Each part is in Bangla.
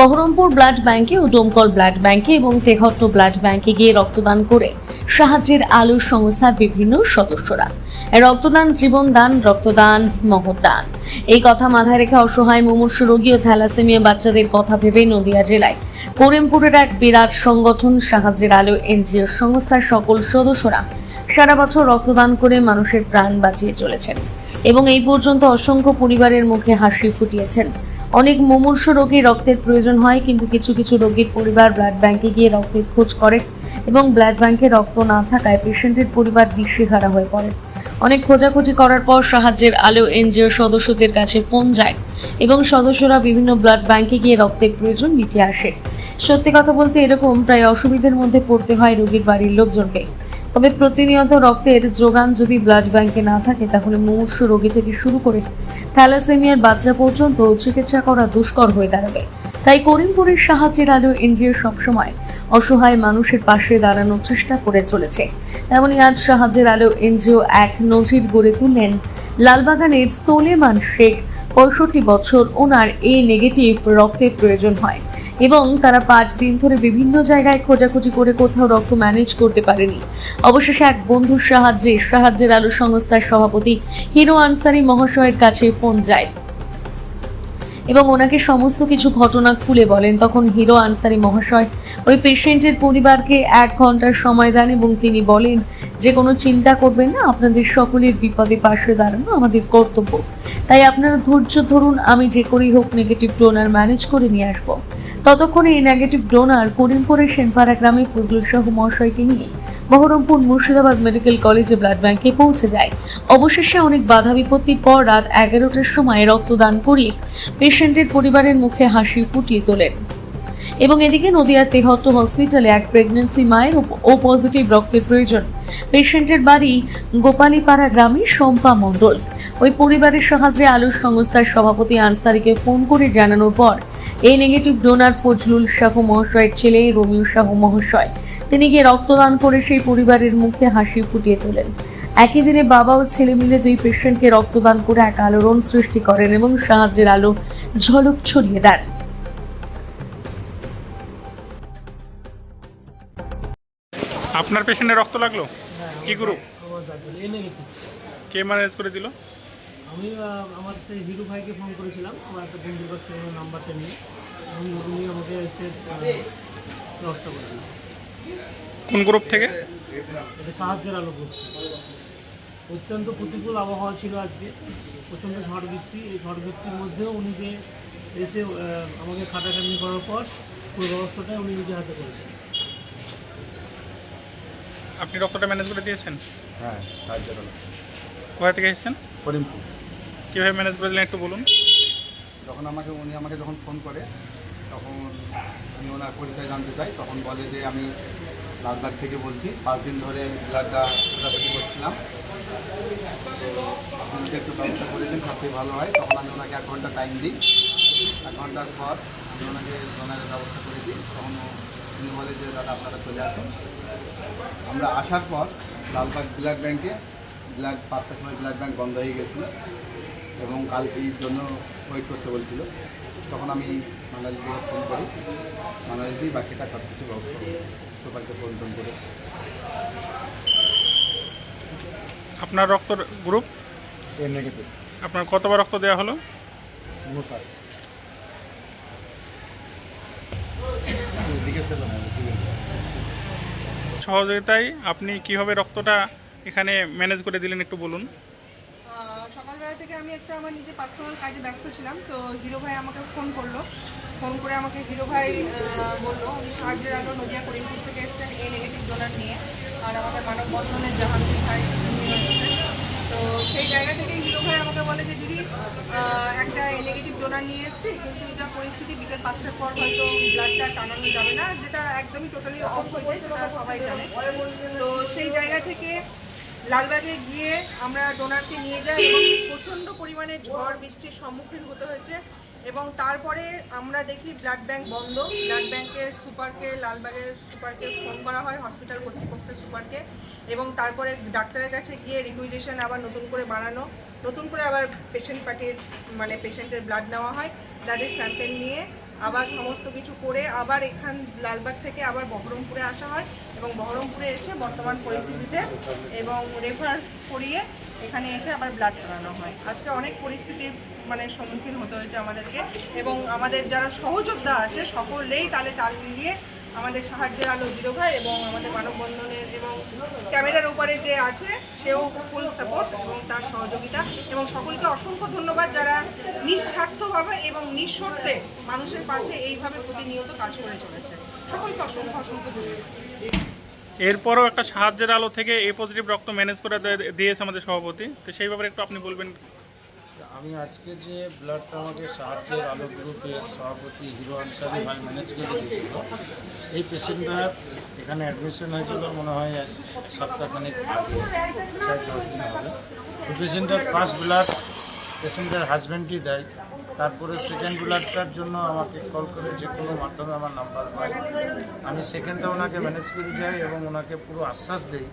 বহরমপুর ব্লাড ব্যাংকে ও ডোমকল ব্লাড ব্যাংকে এবং তেহট্ট ব্লাড ব্যাংকে গিয়ে রক্তদান করে সাহায্যের আলো সংস্থার বিভিন্ন সদস্যরা। রক্তদান, জীবনদান, রক্তদান, মহদান। এই কথা মাথায় রেখে অসহায়, মুমূর্ষু রোগী ও থ্যালাসেমিয়া বাচ্চাদের কথা ভেবে নদিয়া জেলায় করিমপুরের এক বিরাট সংগঠন, সাহায্যের আলো এনজিও সংস্থার সকল সদস্যরা সারা বছর রক্তদান করে মানুষের প্রাণ বাঁচিয়ে চলেছেন এবং এই পর্যন্ত অসংখ্য পরিবারের মুখে হাসি ফুটিয়েছেন। অনেক মুমূর্ষু রোগী রক্তের প্রয়োজন হয়, কিন্তু কিছু কিছু রোগীর পরিবার ব্লাড ব্যাংকে গিয়ে রক্তের খোঁজ করে এবং ব্লাড ব্যাংকে রক্ত না থাকায় পেশেন্টের পরিবার দিশেহারা হয়ে পড়ে। অনেক খোঁজাখুঁজি করার পর সাহায্যের আলো এনজিও সদস্যদের কাছে ফোন যায় এবং সদস্যরা বিভিন্ন ব্লাড ব্যাংকে গিয়ে রক্তের প্রয়োজন মিটে আসে। সত্যি কথা বলতে এরকম প্রায় অসুবিধার মধ্যে পড়তে হয় রোগীর বাড়ির লোকজনকে। তবে প্রতিনিয়ত রক্তের যোগান যদি ব্লাড ব্যাংকে না থাকে, তাহলে মুমূর্ষু রোগী থেকে শুরু করে থ্যালাসেমিয়ার বাচ্চা পর্যন্ত চিকিৎসা করা দুষ্কর হয়ে দাঁড়াবে। তাই করিমপুরের সাহায্যের আলো এনজিও সবসময় অসহায় মানুষের পাশে দাঁড়ানোর চেষ্টা করে চলেছে। তেমনি আজ সাহায্যের আলো এনজিও এক নজির গড়ে তুললেন লালবাগানের সোলেমান শেখ। পঁয়ষট্টি বছর ওনার এ নেগেটিভ রক্তের প্রয়োজন হয়। এবং তারা পাঁচ দিন ধরে বিভিন্ন জায়গায় খোঁজাখুঁজি করে কোথাও রক্ত ম্যানেজ করতে পারেনি। অবশেষে এক বন্ধুর সাহায্যে, সাহায্যের আলো সংস্থার সভাপতি হিরো আনসারি মহাশয়ের কাছে ফোন যায়। এবং ওনাকে সমস্ত কিছু ঘটনা খুলে বলেন। তখন হিরো আনসারি মহাশয় ওই পেশেন্টের পরিবারকে এক ঘণ্টার সময় দেন এবং তিনি বলেন, যে কোনো চিন্তা করবেন না, আপনাদের সকলের বিপদে পাশে দাঁড়ানো আমাদের কর্তব্য। তাই আপনারা ধৈর্য ধরুন, আমি যে করেই হোক নেগেটিভ ডোনার ম্যানেজ করে নিয়ে আসব। ততক্ষণে এই নেগেটিভ ডোনার করিমপুরের সেনপাড়া গ্রামে ফজলুল শাহ মহাশয়কে নিয়ে বহরমপুর মুর্শিদাবাদ মেডিকেল কলেজে ব্লাড ব্যাংকে পৌঁছে যায়। অবশেষে অনেক বাধা বিপত্তির পর রাত এগারোটার সময় রক্তদান করিয়ে পেশেন্টের পরিবারের মুখে হাসি ফুটিয়ে তোলেন। এবং এদিকে নদিয়ার তেহট্ট হসপিটালে এক প্রেগন্যান্সি মায়ের ও- পজিটিভ রক্তের প্রয়োজন। পেশেন্টের বাড়ি গোপালীপাড়া গ্রামে শম্পা মণ্ডল। ওই পরিবারের সাহায্যে আলুর সংস্থার সভাপতি আনসারিকে ফোন করে জানানোর পর এই নেগেটিভ ডোনার ফজলুল শাহ মহাশয়ের ছেলে রমিউ শাহ মহাশয়। তিনি গিয়ে রক্তদান করে সেই পরিবারের মুখে হাসি ফুটিয়ে তোলেন। একই দিনে বাবা ও ছেলে মিলে দুই পেশেন্টকে রক্তদান করে এক আলোড়ন সৃষ্টি করেন এবং সাহায্যের আলো ঝলক ছড়িয়ে দেন। আপনার পেশেন্টের রক্ত লাগল? কি গ্রুপ কে ম্যানেজ করে দিল? আমি আমার সেই হিরু ভাইকে ফোন করেছিলাম। আমার একটা বন্ধুর কাছ থেকে নাম্বারটা নিয়ে। উনি উনি আমাকে হচ্ছে ব্যবস্থা করে দিয়েছে কোন গ্রুপ থেকে? এটা সাহায্যের আলো করছে অত্যন্ত প্রতিকূল আবহাওয়া ছিল আজকে। প্রচণ্ড ঝড় বৃষ্টি। এই ঝড় বৃষ্টির মধ্যেও উনি যে এসে আমাকে খাটাখাটনি করার পর পুরো ব্যবস্থাটা উনি নিজে হাতে করেছেন। আপনি রক্তটা ম্যানেজ করে দিয়েছেন? হ্যাঁ সাহায্য করো কোথা থেকে এসেছেন? করিমপুর কীভাবে ম্যানেজ করেছিলেন একটু বলুন। যখন আমাকে উনি আমাকে যখন ফোন করে তখন আমি ওনার পরিচয় জানতে চাই। তখন বলে যে আমি লালবাগ থেকে বলছি। পাঁচ দিন ধরে ব্লাডটা ছোটাছুটি করছিলাম আপনি একটু ব্যবস্থা করে দিন সবথেকে ভালো হয়। তখন আমি ওনাকে এক ঘণ্টা টাইম দিই। এক ঘণ্টার পর আমি ওনাকে ডোনারের ব্যবস্থা করে দিই। তখন উনি বলে যে, দাদা, আপনারা চলে আসুন। আমরা আসার পর লালবাগ ব্লাড ব্যাংকে, ব্লাড পাঁচটার সময় ব্লাড ব্যাংক বন্ধ হয়ে গেছিল এবং কালকের জন্য ওয়েট করতে বলছিল। তখন আমি মানালিকে ফোন করি। মানালিতেই বাকিটা সব কিছু ব্যবস্থা করি। সুপারকে ফোন টোন করে। আপনার রক্ত গ্রুপ? এ নেগেটিভ আপনার কতবার রক্ত দেওয়া হলো? সহযোগিতায় আপনি কীভাবে রক্তটা এখানে ম্যানেজ করে দিলেন একটু বলুন। সকালবেলা থেকে আমি একটা আমার নিজে পার্সোনাল কাজে ব্যস্ত ছিলাম তো হিরো ভাই আমাকে ফোন করল। ফোন করে আমাকে হিরো ভাই বলল উনি সাহায্যের আলো নদিয়া করিমপুর থেকে এসেছেন এই নেগেটিভ ডোনার নিয়ে। আর আমাদের মানববন্ধনের জাহাঙ্গীর ভাই তো সেই জায়গা থেকে হিরো ভাই আমাকে বলে যে, দিদি একটা নেগেটিভ ডোনার নিয়ে এসেছি, কিন্তু যা পরিস্থিতি বিকেল পাঁচটার পর হয়তো ব্লাডটা টানানো যাবে না। যেটা একদমই টোটালি অফ হয়ে যায়, সেটা সবাই জানে। তো সেই জায়গা থেকে লালবাগে গিয়ে আমরা ডোনারকে নিয়ে যাই এবং প্রচণ্ড পরিমাণে ঝড়, বৃষ্টির সম্মুখীন হতে হয়েছে। এবং তারপরে আমরা দেখি ব্লাড ব্যাংক বন্ধ। ব্লাড ব্যাংকের সুপারকে লালবাগের সুপারকে ফোন করা হয়, হসপিটাল কর্তৃপক্ষের সুপারকে এবং তারপরে ডাক্তারের কাছে গিয়ে রিকুইজেশন আবার নতুন করে বানানো। নতুন করে আবার পেশেন্ট পার্টির মানে পেশেন্টের ব্লাড নেওয়া হয়। ব্লাডের স্যাম্পেল নিয়ে আবার সমস্ত কিছু করে আবার এখান লালবাগ থেকে আবার বহরমপুরে আসা হয় এবং বহরমপুরে এসে বর্তমান পরিস্থিতিতে এবং রেফার করিয়ে এখানে এসে আবার ব্লাড করানো হয়। আজকে অনেক পরিস্থিতি মানে সম্মুখীন হতে হয়েছে আমাদেরকে এবং আমাদের যারা সহযোদ্ধা আছে সকলেই তালে তাল মিলিয়ে আমাদের সাহায্যের আলো হিরো ভাই এবং আমাদের মানববন্ধনের এবং ক্যামেরার উপরে যে আছে, সেও ফুল সাপোর্ট এবং তার সহযোগিতা। এবং সকলকে অসংখ্য ধন্যবাদ যারা নিঃস্বার্থভাবে এবং নিঃশর্তে মানুষের পাশে এইভাবে প্রতিনিয়ত কাজ করে চলেছে। সকলকে অসংখ্য অসংখ্য ধন্যবাদ। এরপরও একটা সাহায্যের আলো থেকে এ পজিটিভ রক্ত ম্যানেজ করে দিয়েছে আমাদের সভাপতি। তো সেই ব্যাপারে একটু আপনি বলবেন আমি আজকে যে ব্লাডটা আমাকে সাহায্যের আলো গ্রুপের সভাপতি হিরো আনসারি ভাই ম্যানেজ করে দিয়েছিল, এই পেশেন্টটা এখানে অ্যাডমিশন হয়েছিল মনে হয় সপ্তাহখানেক আগে, চার পাঁচ দিন হবে। ওই পেশেন্টের ফার্স্ট ব্লাড পেশেন্টের হাজব্যান্ডই দেয়, তারপরে সেকেন্ড ব্লাডটার জন্য আমাকে কল করে যে কোনো মাধ্যমে আমার নাম্বার পাই আমি সেকেন্ডটা ওনাকে ম্যানেজ করে যাই এবং ওনাকে পুরো আশ্বাস দিই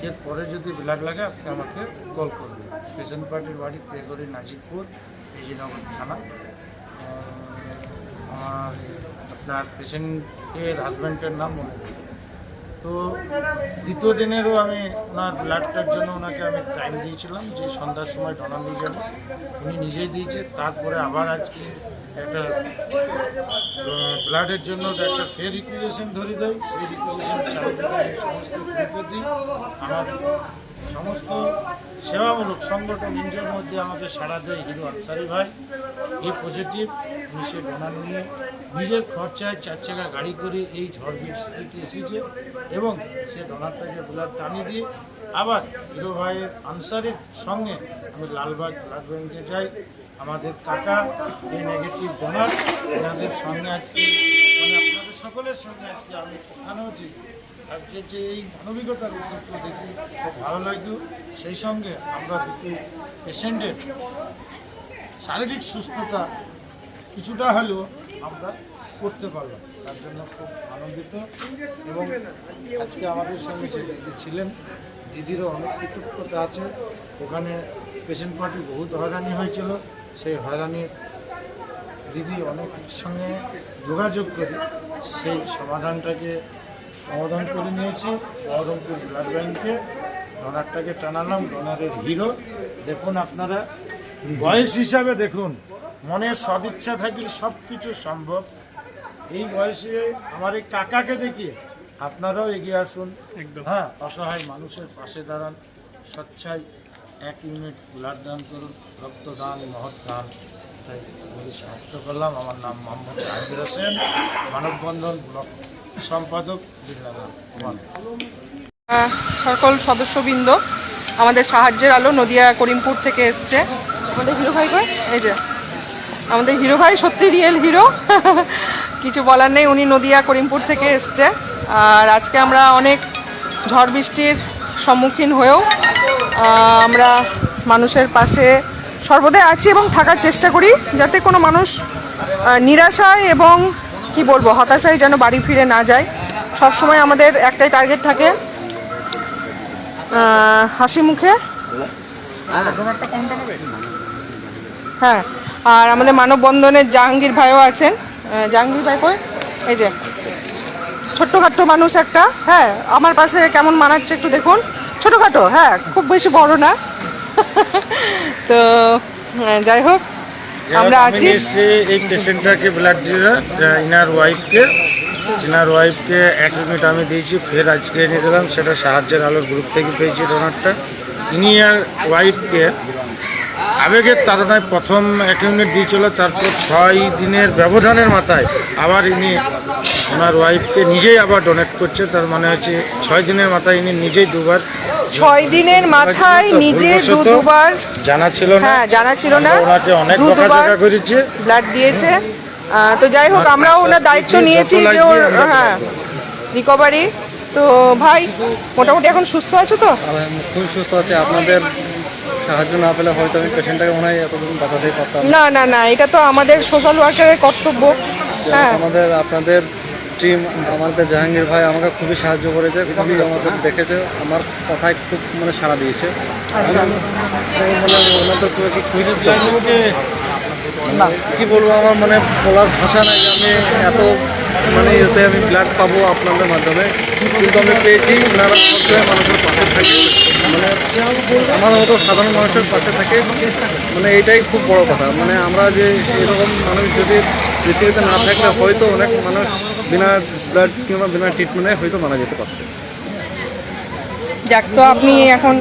যে পরে যদি ব্লাড লাগে, আপনি আমাকে কল করবেন পেশেন্ট পার্টির বাড়ি পেগরি নাজিবপুর বিজয়নগর থানা আমার আপনার পেশেন্টের হাজব্যান্ডের নাম মনে। তো দ্বিতীয় দিনেরও আমি ওনার ব্লাডটার জন্য ওনাকে আমি টাইম দিয়েছিলাম, যে সন্ধ্যার সময় ডোনার নিয়ে যাব। উনি নিজেই দিয়েছে, তারপরে আবার আজকে একটা ব্লাডের জন্য একটা ফের রিকুইজেশন ধরে দেয়। সেই রিকুইজেশন সমস্ত দিই। আমার সমস্ত সেবামূলক সংগঠন ইন্ডিয়ার মধ্যে আমাকে সাড়া দেয় হিরো আনসারি ভাই। এই পজিটিভ সে ডোনার নিয়ে নিজের খরচায় চার চাকা গাড়ি করে এই ঝড় বৃষ্টিতে এসেছে এবং সে ডোনারটাকে ব্লাড টানিয়ে দিয়ে আবার হিরো ভাইয়ের আনসারের সঙ্গে আমি লালবাগ ব্লাড ব্যাংকে যাই। আমাদের কাকা, এই নেগেটিভ ডোনার এনাদের সঙ্গে আজকে মানে আপনাদের সকলের সঙ্গে আজকে আমি ওখানে হচ্ছি আজকে যে এই মানবিকতার উদ্যোগটা দেখি খুব ভালো লাগল। সেই সঙ্গে আমরা দুটো পেশেন্টের শারীরিক সুস্থতা কিছুটা হলেও আমরা করতে পারলাম। তার জন্য খুব আনন্দিত। এবং আজকে আমাদের সঙ্গে যে দিদি ছিলেন, দিদিরও অনেক কৃতজ্ঞতা আছে। ওখানে পেশেন্ট পার্টি বহুত হয়রানি হয়েছিল। সেই হয়রানির দিদি অনেক সঙ্গে যোগাযোগ করে সেই সমাধানটাকে সমাধান করে নিয়েছি। বহরমপুর ব্লাড ব্যাংকে ডোনারটাকে টানালাম ডোনারের হিরো। দেখুন আপনারা বয়স হিসাবে দেখুন মনের সদিচ্ছা থাকলে সব কিছু সম্ভব। এই বয়সে আমার এই কাকাকে দেখিয়ে আপনারাও এগিয়ে আসুন। একদম। হ্যাঁ অসহায় মানুষের পাশে দাঁড়ান স্বচ্ছায় এক ইউনিট ব্লাড দান করুন রক্তদান মহৎ দান। তাই বলে সমাপ্ত করলাম। আমার নাম মোহাম্মদ জাহাঙ্গীর হোসেন মানববন্ধন ব্লক। সম্পাদক সকল সদস্যবৃন্দ আমাদের সাহায্যের আলো নদিয়া করিমপুর থেকে এসছে। আমাদের হিরো ভাই এই যে। আমাদের হিরো ভাই সত্যি রিয়েল হিরো কিছু বলার নেই, উনি নদিয়া করিমপুর থেকে এসছে। আর আজকে আমরা অনেক ঝড় বৃষ্টির সম্মুখীন হয়েও আমরা মানুষের পাশে সর্বদাই আছি এবং থাকার চেষ্টা করি যাতে কোনো মানুষ নিরাশায় এবং কি বলব হতাশায় যেন বাড়ি ফিরে না যায়। সব সময় আমাদের একটাই টার্গেট থাকে হাসি মুখে। হ্যাঁ আর আমাদের মানববন্ধনের জাহাঙ্গীর ভাইও আছেন। জাহাঙ্গীর ভাই কই? এই যে, ছোট্টখাট্টো মানুষ একটা। হ্যাঁ আমার পাশে কেমন মানাচ্ছে একটু দেখুন। ছোটোখাটো হ্যাঁ খুব বেশি বড় না। তো যাই হোক। আমরা আমি আছি। এই পেশেন্টটাকে ব্লাড দিয়ে ইনার ওয়াইফকে ইনার ওয়াইফকে এক ইউনিট আমি দিয়েছি ফের আজকে এনে দিলাম সেটা সাহায্যের আলোর গ্রুপ থেকে পেয়েছি ডোনারটা ইনি আর ওয়াইফকে আবেগের তাড়নায় প্রথম এক ইউনিট দিয়েছিল তারপর ছয় দিনের ব্যবধানের মাথায় আবার ইনি ওনার ওয়াইফকে নিজেই আবার ডোনেট করছে তার মানে হচ্ছে ছয় দিনের মাথায় ইনি নিজেই দুবার ছয় দিনের মাথায় নিজে দু দুবার জানা ছিল না। হ্যাঁ জানা ছিল না। দু দুবার ব্লাড দিয়েছে। তো যাই হোক আমার আমরাও ওনার দায়িত্ব নিয়েছি যে ওর হ্যাঁ রিকভারি তো ভাই মোটামুটি এখন সুস্থ আছো তো? খুব সুস্থ আছে। আপনাদের সাহায্য না পেলে হয়তো আমি পেশেন্টটাকে মনে হয় এতদিন বাঁচাতেই পারতাম। না না না এটা তো আমাদের সোশ্যাল ওয়ার্কারের কর্তব্য। হ্যাঁ। আমাদের আপনাদের টিম আমাদের জাহাঙ্গীর ভাই আমাকে খুবই সাহায্য করেছে খুবই আমাদের দেখেছে আমার কথায় খুব মানে সাড়া দিয়েছে। আচ্ছা। মানে ওনাদের কি বলব আমার মানে বলার ভাষা নাই যে আমি এত মানে ইয়েতে আমি ব্লাড পাবো আপনাদের মাধ্যমে। কিন্তু আমি পেয়েছি ওনারা সবসময় মানুষের পাশে থাকে। মানে আমার মতো সাধারণ মানুষের পাশে থাকে মানে এটাই খুব বড় কথা। মানে আমরা যে এরকম মানুষ যদি পৃথিবীতে না থাকলে হয়তো অনেক মানুষ বিনা ব্লাড কিংবা বিনা ট্রিটমেন্টে হয়তো মারা যেতে পারত। যাক, তো আপনি এখন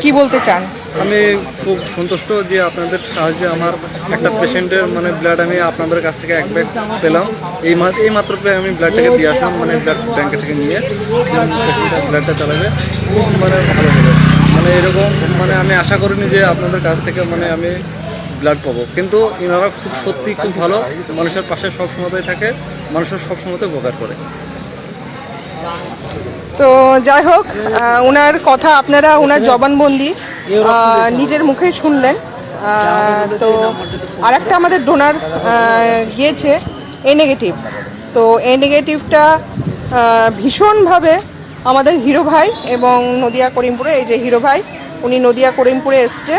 কি বলতে চান? আমি খুব সন্তুষ্ট যে আপনাদের সাহায্যে আমার একটা পেশেন্টের মানে ব্লাড আমি আপনাদের কাছ থেকে এক ব্যাগ পেলাম। এই এই মাত্র পেয়ে আমি ব্লাডটাকে দিয়ে আসলাম মানে ব্লাড ব্যাংকে থেকে নিয়ে। ব্লাডটা চালাবে। খুব মানে ভালো মানে এরকম মানে আমি আশা করিনি যে আপনাদের কাছ থেকে মানে আমি ব্লাড পাবো। কিন্তু এনারা খুব সত্যি খুব ভালো। মানুষের পাশে সব সময়তেই থাকে। মানুষের সব সময়তে উপকার করে। তো যাই হোক ওনার কথা আপনারা ওনার জবানবন্দি। নিজের মুখে শুনলেন। তো আর একটা আমাদের ডোনার গিয়েছে এ নেগেটিভ তো এ নেগেটিভটা ভীষণভাবে আমাদের হিরো ভাই এবং নদিয়া করিমপুরে এই যে হিরো ভাই উনি নদিয়া করিমপুরে এসছে।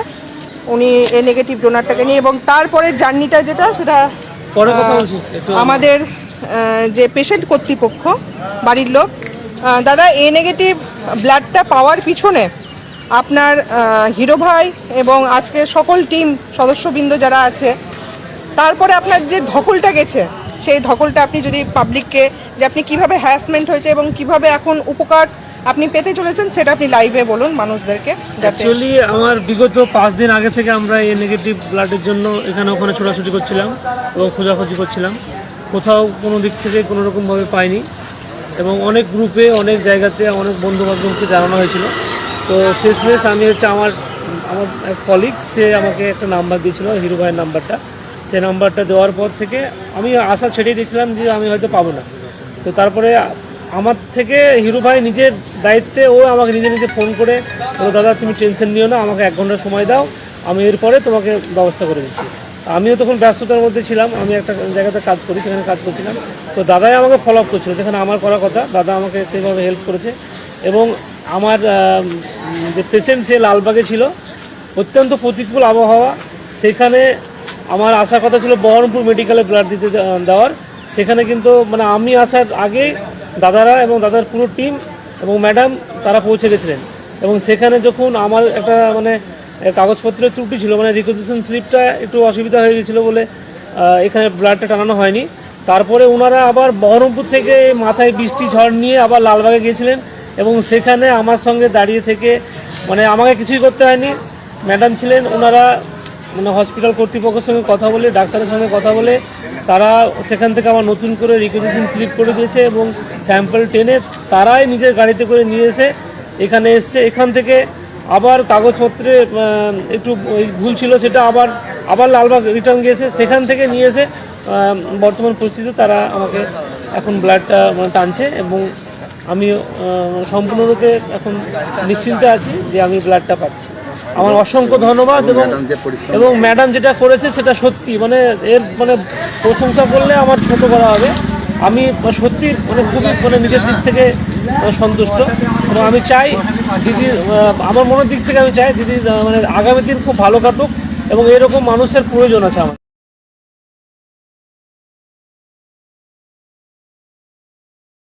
উনি এ নেগেটিভ ডোনারটাকে নিয়ে এবং তারপরে জার্নিটা যেটা সেটা আমাদের যে পেশেন্ট কর্তৃপক্ষ বাড়ির লোক। দাদা এ নেগেটিভ ব্লাডটা পাওয়ার পিছনে আপনার হিরো ভাই এবং আজকে সকল টিম সদস্যবৃন্দ যারা আছে, তারপরে আপনার যে ধকলটা গেছে, সেই ধকলটা আপনি যদি পাবলিককে যে আপনি কীভাবে হ্যারাসমেন্ট হয়েছে এবং কীভাবে এখন উপকার আপনি পেতে চলেছেন, সেটা আপনি লাইভে বলুন মানুষদেরকে অ্যাকচুয়ালি আমার বিগত পাঁচ দিন আগে থেকে আমরা এই নেগেটিভ ব্লাডের জন্য এখানে ওখানে ছোটাছুটি করছিলাম এবং খোঁজাখুঁজি করছিলাম। কোথাও কোনো দিক থেকে কোনো রকমভাবে পাইনি এবং অনেক গ্রুপে অনেক জায়গাতে অনেক বন্ধু বান্ধবকে জানানো হয়েছিল। তো শেষমেশ আমি হচ্ছে আমার আমার এক কলিগ সে আমাকে একটা নাম্বার দিয়েছিল, হিরো ভাইয়ের নাম্বারটা সে নাম্বারটা দেওয়ার পর থেকে আমি আশা ছেড়ে দিয়েছিলাম যে আমি হয়তো পাবো না। তো তারপরে আমার থেকে হিরো ভাই নিজের দায়িত্বে ও আমাকে নিজে নিজে ফোন করে বলো দাদা, তুমি টেনশন নিও না, আমাকে এক ঘণ্টা সময় দাও, আমি এরপরে তোমাকে ব্যবস্থা করে দিচ্ছি। আমিও তখন ব্যস্ততার মধ্যে ছিলাম, আমি একটা জায়গাতে কাজ করি, সেখানে কাজ করছিলাম। তো দাদাই আমাকে ফলো আপ করছিল, যেখানে আমার করার কথা, দাদা আমাকে সেইভাবে হেল্প করেছে এবং আমার যে পেশেন্ট সে লালবাগে ছিল, অত্যন্ত প্রতিকূল আবহাওয়া। সেখানে আমার আসার কথা ছিল বহরমপুর মেডিকেলে ব্লাড দিতে দেওয়ার। সেখানে কিন্তু মানে আমি আসার আগে দাদারা এবং দাদার পুরো টিম এবং ম্যাডাম তারা পৌঁছে গেছিলেন। এবং সেখানে যখন আমার একটা মানে কাগজপত্রের ত্রুটি ছিল মানে রিকোজিশন স্লিপটা একটু অসুবিধা হয়ে গেছিল বলে এখানে ব্লাডটা টানানো হয়নি। তারপরে ওনারা আবার বহরমপুর থেকে মাথায় বৃষ্টি ঝড় নিয়ে আবার লালবাগে গিয়েছিলেন। এবং সেখানে আমার সঙ্গে দাঁড়িয়ে থেকে মানে আমাকে কিছুই করতে হয়নি। ম্যাডাম ছিলেন ওনারা মানে হসপিটাল কর্তৃপক্ষের সঙ্গে কথা বলে, ডাক্তারের সঙ্গে কথা বলে, তারা সেখান থেকে আমার নতুন করে রিকোজিশন স্লিপ করে দিয়েছে এবং স্যাম্পল টেনে তারাই নিজের গাড়িতে করে নিয়ে এসে এখানে এসছে। এখান থেকে আবার কাগজপত্রে একটু ভুল ছিল সেটা আবার আবার লালবাগ রিটার্ন গিয়েছে। সেখান থেকে নিয়ে এসে বর্তমান পরিস্থিতিতে তারা আমাকে এখন ব্লাডটা মানে টানছে এবং আমি সম্পূর্ণরূপে এখন নিশ্চিন্তে আছি যে আমি ব্লাডটা পাচ্ছি। আমার অসংখ্য ধন্যবাদ এবং এবং ম্যাডাম যেটা করেছে সেটা সত্যি। মানে এর মানে প্রশংসা করলে আমার ছোট করা হবে। আমি সত্যি মানে খুবই মানে নিজের দিক থেকে মানে সন্তুষ্ট। এবং আমি চাই দিদি আমার মনের দিক থেকে আমি চাই দিদি মানে আগামী দিন খুব ভালো কাটুক এবং এরকম মানুষের প্রয়োজন আছে আমার।